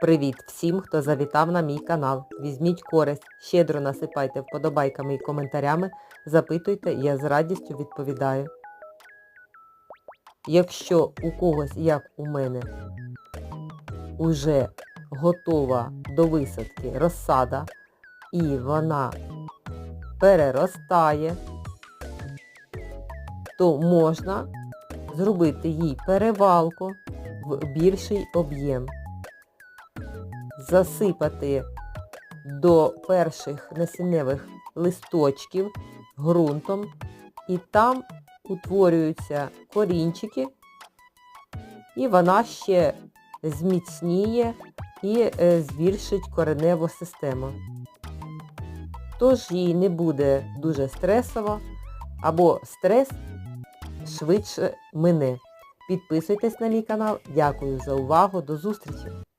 Привіт всім, хто завітав на мій канал. Візьміть користь, щедро насипайте вподобайками і коментарями, запитуйте, я з радістю відповідаю. Якщо у когось, як у мене, уже готова до висадки розсада і вона переростає, то можна зробити їй перевалку в більший об'єм засипати до перших насінневих листочків ґрунтом і там утворюються корінчики і вона ще зміцніє і е, збільшить кореневу систему. Тож їй не буде дуже стресово або стрес швидше мине. Підписуйтесь на мій канал. Дякую за увагу. До зустрічі!